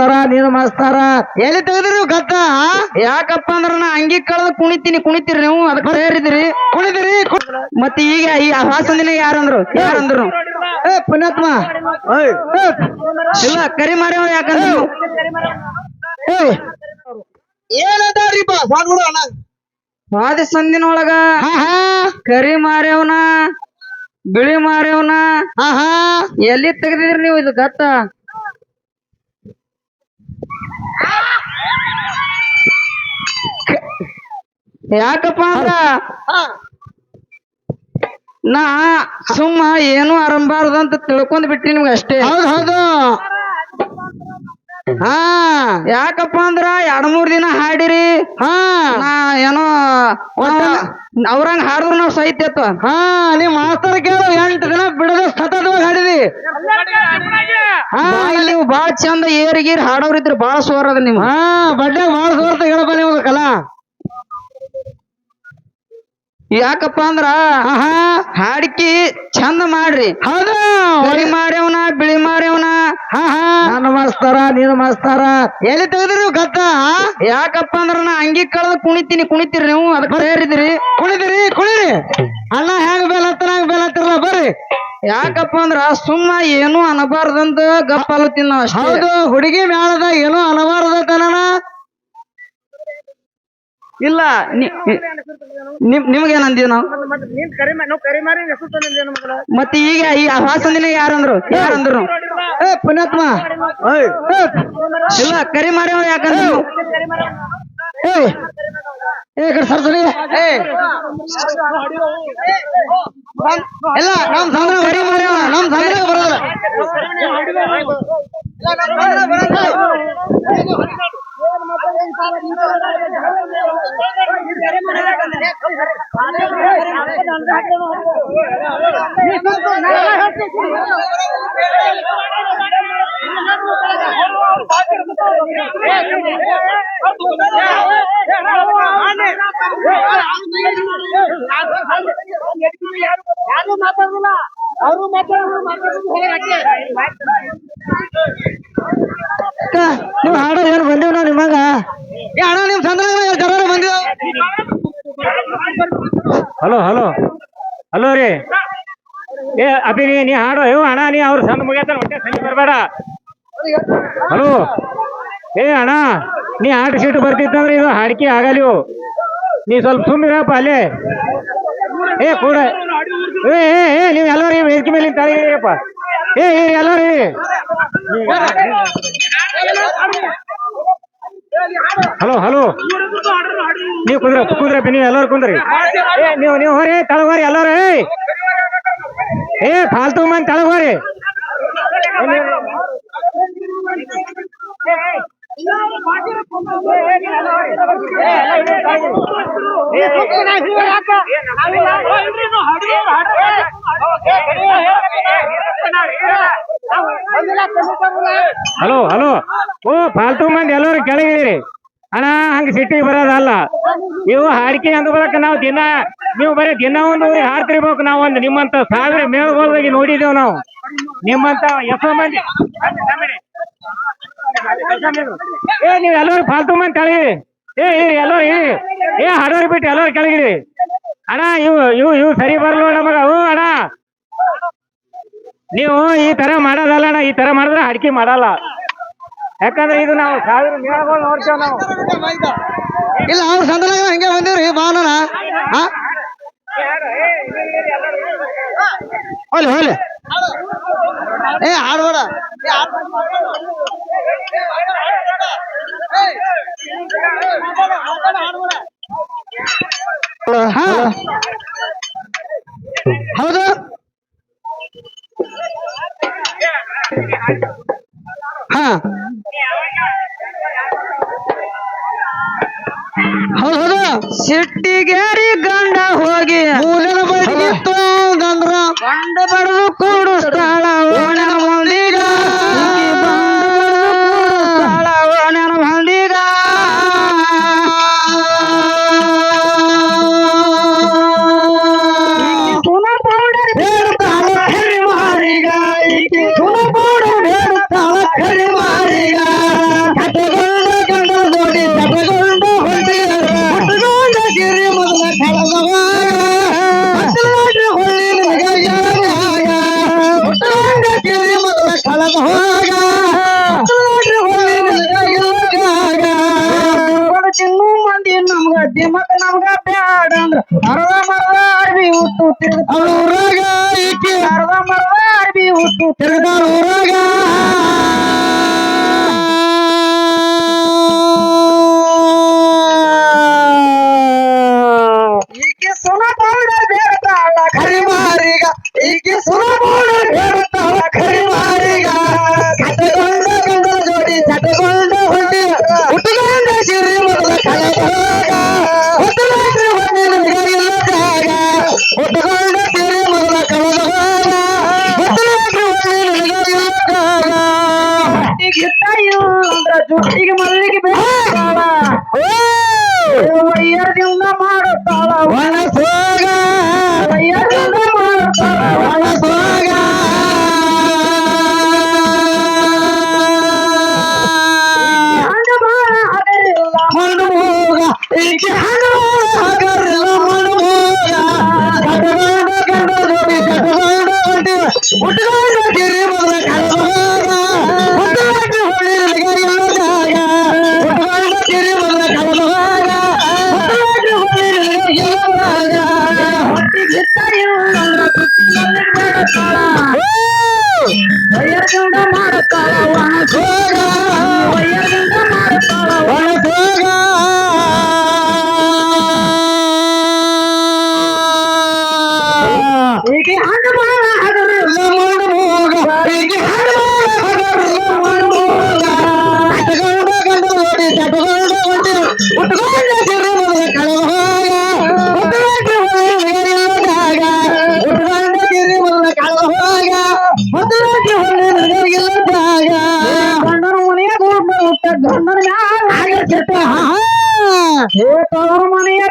ಮಾಸ್ತರ ನೀನು ಮಾಡಿಸ್ತಾರ ಎಲ್ಲಿ ತೆಗೆದ್ರಿ ಗದ್ದ ಯಾಕಪ್ಪ ಅಂದ್ರ ನಾ ಅಂಗಿ ಕಳೆದು ಕುಣಿತೀನಿ ಕುಣಿತೀರಿ ನೀವು? ಅದಕ್ಕೆ ಸೇರಿದ್ರಿ ಕುಣಿದಿರಿ ಮತ್ತೆ ಈಗ ಈ ಹಾಸಂದಿನ ಯಾರಂದ್ರು? ಯಾರಂದ್ರು? ಏ ಪುಣ್ಯಾತ್ಮ. ಇಲ್ಲ ಕರಿ ಮಾರ್ಯವ ಯಾಕಂದ್ರೆ? ಏನದಾರಿ ಅಣ್ಣ. ಹಾ ಹಾ ಕರಿ ಮಾರ್ಯವನ ಬಿಳಿ ಮಾರ್ಯವನ ಎಲ್ಲಿ ತೆಗೆದಿದ್ರಿ ನೀವು ಇದು ಗತ್ತ ಯಾಕಪ್ಪ ಅಂದ್ರ ಹಾ. ನಾ ಸುಮ್ಮ ಏನು ಅರಂಬಾರ್ದು ಅಂತ ತಿಳ್ಕೊಂಡ್ ಬಿಟ್ಟಿ ನಿಮ್ಗೆ ಅಷ್ಟೇ. ಹೌದು ಹೌದು. ಹಾ ಯಾಕಪ್ಪ ಅಂದ್ರ ಎರಡ್ ಮೂರ್ ದಿನ ಹಾಡಿರಿ. ಹಾ. ನಾ ಏನೋ ಅವ್ರಂಗ್ ಹಾಡಿದ್ರು ನಾವು ಸಹಿತ ಹಾ ನೀವ್ ಮಾಸ್ತರ್ ಕೇಳು, ಎಂಟು ದಿನ ಬಿಡದ ಸತತವಾಗಿ ಹಾಡಿದಿ. ಹಾ, ಇಲ್ಲಿ ಬಾಳ ಚಂದ ಏರಿಗೀರ್ ಹಾಡೋರ್ ಇದ್ರಿ ಬಾಳ ಸೋರ್ ಅದ ನಿಮ್ ಹಾ ಬಡ್ಡೆ ಭಾಳ ಸೋರ್ತ ಹೇಳಪ್ಪ ನೀವು ಕಲ. ಯಾಕಪ್ಪ ಅಂದ್ರ ಆಹಾ ಹಾಡಿಕಿ ಚಂದ ಮಾಡ್ರಿ. ಹೌದು. ಹೊಳಿ ಮಾರ್ಯವನ ಬಿಳಿ ಮಾರ್ಯವನ ಹಾ ಹಾ ನಾನು ಮಾಸ್ತರ ನೀನು ಮಾಸ್ತಾರ. ಎಲ್ಲಿ ತೆಗೆದ್ರಿ ಗದ್ದ? ಯಾಕಪ್ಪ ಅಂದ್ರ ನಾ ಅಂಗಿ ಕಳೆದು ಕುಣಿತೀನಿ ಕುಣಿತೀರಿ ನೀವು? ಅದಕ್ಕೆ ಸೇರಿದ್ರಿ. ಕುಣಿದಿರಿ ಕುಣಿರಿ. ಅಣ್ಣ ಹೆಂಗ್ ಬೇಲ್ ಹತ್ತಾರ ಹಂಗ್ ಬೇಲ್ ಹತ್ತಿರಲ್ಲ ಬರ್ರಿ. ಯಾಕಪ್ಪ ಅಂದ್ರ ಸುಮ್ಮ ಏನು ಅನಬಾರ್ದಂತ ಗಪ್ಪಲತ್ತೀನಿ ತಿನ್ನ ಹೌದು ಹುಡುಗಿ ಮ್ಯಾಲದ ಏನು ಅನಬಾರದ ಇಲ್ಲ ನಿಮ್ಗೆ ನಿಮ್ ನಿಮ್ಗೇನಂದೀವಿ ನಾವು ಮತ್ತೆ ಈಗ ಈ ಹಾಸಂದಿನ ಯಾರಂದ್ರು ಯಾರಂದ್ರು ಏ ಪುಣ್ಯಾತ್ಮ ಇಲ್ಲ ಕರಿ ಮಾರ್ಯವ ಯಾಕಂದ್ರೆ ಏ ಏ ಕಡೆ ಸರ್ಸರಿ ಏ ಇಲ್ಲ ನಮ್ ಸಂದ್ರ ಕರಿ ಮಾರ್ಯಾವ ನಮ್ ಸಂದ್ರ ಬರೋದಿಲ್ಲ ಅಕ್ಕ, ನೀವು ಹಾಡೋ ಏನು ಬಂದೇವ್ ನಾವು ನಿಮ್ಮಂಗ ಏ ಅಣ್ಣ, ನಿಮ್ ಸಂದ್ರಾಗ ಜರ ಬಂದಿವ ಹಲೋ ಹಲೋ. ಹಲೋ ರೀ. ಏ, ಅಭಿ, ನೀ ನೀ ಹಾಡು ಅಯ್ಯೋ ಅಣ್ಣ, ನೀ ಅವ್ರು ಸಣ್ಣ ಮುಗಿಯತ್ತ, ಹೊಟ್ಟೆ ಸಣ್ಣ ಬರಬೇಡ. ಹಲೋ. ಏ, ಅಣ್ಣ, ನೀ ಆಟ ಶೀಟ್ ಬರ್ತಿತ್ತಂದ್ರೆ ಇದು ಹಾಡಿಕೆ ಆಗಲ್ಲ ಇವು. ನೀ ಸ್ವಲ್ಪ ಸುಮ್ಮಿರಪ್ಪ ಅಲ್ಲೇ. ಏ, ಕೂಡ. ಏ ಏ ನೀವು ಎಲ್ಲರೂ ವೇದಿಕೆ ಮೇಲೆ ತಳಿಯಪ್ಪ ಏ ಎಲ್ಲರೂ ಹಲೋ ಹಲೋ ನೀವು ಕುಂದ್ರ ಕುಂದ್ರ ನೀವು ಎಲ್ಲರೂ ಕುಂದ್ರಿ. ನೀವು ನೀವು ಹೋರಿ ತಳಗೋರಿ ಎಲ್ಲರೂ, ಏ. ಫಾಲ್ತು ಮಂದಿ ತಳಗೋರಿ ಹಲೋ ಹಲೋ. ಓ ಫಾಲ್ತು ಮಂದಿ ಎಲ್ಲರೂ ಕೆಳಗಿರಿ ಅಣ್ಣ, ಹಂಗ ಸಿಟ್ಟಿಗೆ ಬರೋದಲ್ಲ. ನೀವು ಹಾಡಿಕೆ ಅಂದ ಬರಕ ನಾವು ದಿನ, ನೀವು ಬರೀ ದಿನ ಒಂದು ಹಾಡ್ತಿರ್ಬೇಕು ನಾವು ಒಂದು ನಿಮ್ಮಂತ ಸಾವಿರ ಮೇಲ್ಗೋಲ್ದಾಗಿ ನೋಡಿದೇವ್ ನಾವು. ನಿಮ್ಮಂತ ಎಷ್ಟೋ ಮಂದಿ. ಏ ನೀವು ಎಲ್ಲರೂ ಫಾಲ್ತು ಮಂದಿ ಕೆಳಗಿರಿ. ಏ ಏ ಎಲ್ಲೋ ಏ ಏ ಹಾಡೋರಿ ಬಿಟ್ಟು ಎಲ್ಲರೂ ಕೆಳಗಿರಿ. ಅಣ್ಣ ಇವು ಇವು ಇವು ಸರಿ ಬರಲ್ಲ ನಮಗ. ಅವು ಅಣ್ಣ. ನೀವು ಈ ತರ ಮಾಡೋದಲ್ಲ ಅಣ್ಣ. ಈ ತರ ಮಾಡಿದ್ರೆ ಅಡಿಕೆ ಮಾಡಲ್ಲ. ಯಾಕಂದ್ರೆ ಇದು ನಾವು ಸಾವಿರ ಮೇಳಗಳು ನೋಡ್ತೇವೆ ನಾವು. ಇಲ್ಲ ಅವ್ರ ಸಂದರ್ಭ ಹಂಗೆ ಬಂದಿವ್ರಿ. ಹಾ? ಹೋಲಿ ಹೋಲಿ. ಏ ಹಾಡ್ಬೇಡ ಏ, ಮರದ ಮರದ ಅರ್ಬಿ ಉಟ್ಟು ತಿರುಗ ಊರಾಗ ಈಕೆ ಮರದ ಮರದ ಅರ್ಬಿ ಉಟ್ಟು ತಿರುಗದ ಊರಾಗ ಮಾಡ್ತಾಳ ಒಣ ಸೋಡ ಒಯ್ಯದಿಂದ मनिया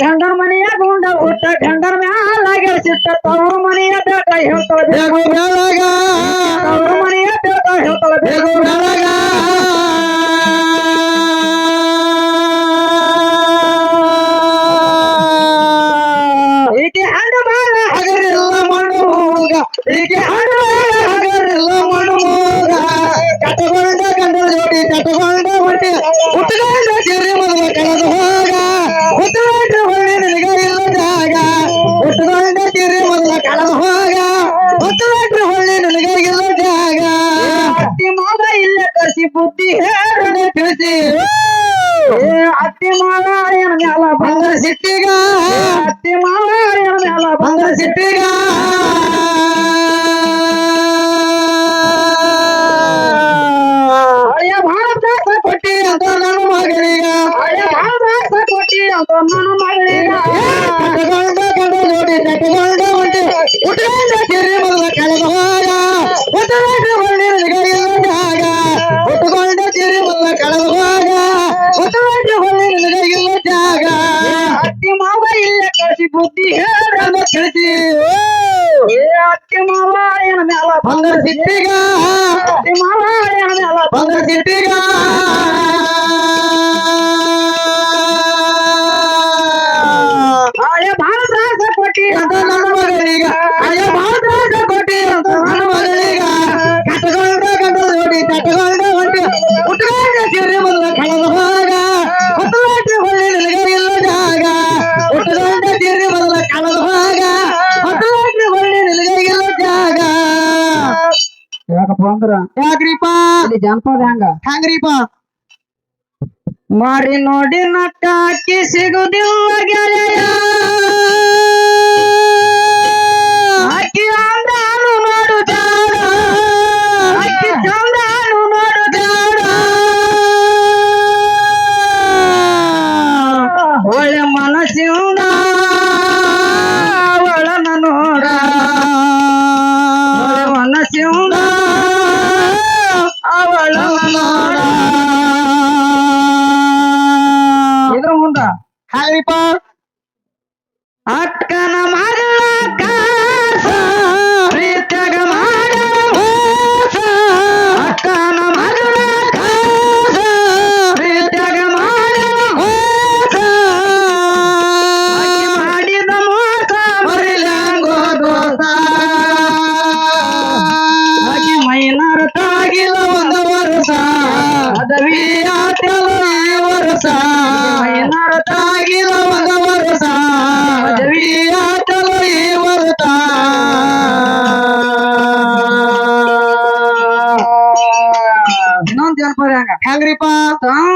ढंगर मनिया गुंडा उठा ढंगर में आ लगे चिट्टा तोर मनिया बेटा हो तो भेगो। भेगो ಬುದ್ಧಿ ತಿಳಿಸಿ ಅತ್ತಿ ಮಾರಾಯಣ ಮ್ಯಾಲ ಬಂದ್ರ ಸಿಟ್ಟಿಗ ಅತ್ತಿ ಮಾರಾಯಣ ಮ್ಯಾಲ ಬಂದ್ರ ಸಿಟ್ಟಿಗ ಹಳೆಯ ಭಾರತ ಕೊಟ್ಟಿ ಅಂತ ನನ್ನ ಮಗನಿಗ ಹಳೆಯ ಭಾರತ ಕೊಟ್ಟಿ ಅಂತ ನನ್ನ ಸಿಕ್ಕೈತಿ ಏ ಅತ್ತಿ ಮಾಮ ಏನ ಮ್ಯಾಲ ಬಂಗಾರ ಸಿಟ್ಟಿಗ? ಅತ್ತಿ ಮಾಮ ಏನ ಬಂಗಾರ ಸಿಟ್ಟಿಗ. ಬಂದ್ರ. ಯಾಕ್ರಿಪ ಅಲ್ಲಿ ಜಾನಪದ ಹೆಂಗ? ಹೆಂಗ್ರಿಪ! ಮಾಡಿ ನೋಡಿ ನಟ್ಟಾಕಿ ಸಿಗುದಿಲ್ಲ ಗೆಳೆಯ. пока.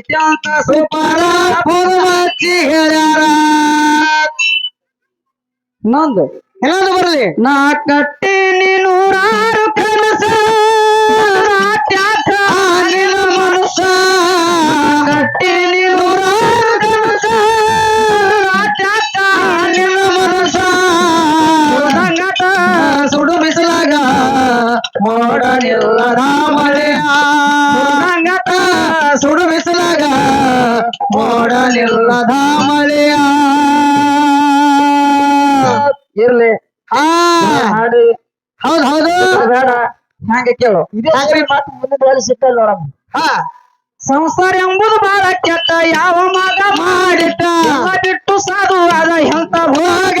ಐತಿ ಅಂತ ಸುಪಾರ ಪೂರ್ವಚ್ಚಿ ಹೇಳ್ಯಾರ ನಂದು ಎಲ್ಲಾದ್ರು ಬರಲಿ ನಾ ಕಟ್ಟೀನಿ ನೂರಾರು ಕೇಳೋ. ಕೇಳು ಮಾತು ಮುಂದಿನ ನೋಡಮ್ಮ. ಸಂಸಾರ ಎಂಬುದು ಬಾಳ ಕೆಟ್ಟ ಯಾವ ಮಗ ಮಾಡಿಟ್ಟ? ಬಿಟ್ಟು ಸಾಧು ಅದ ಎಂತ ಭೋಗ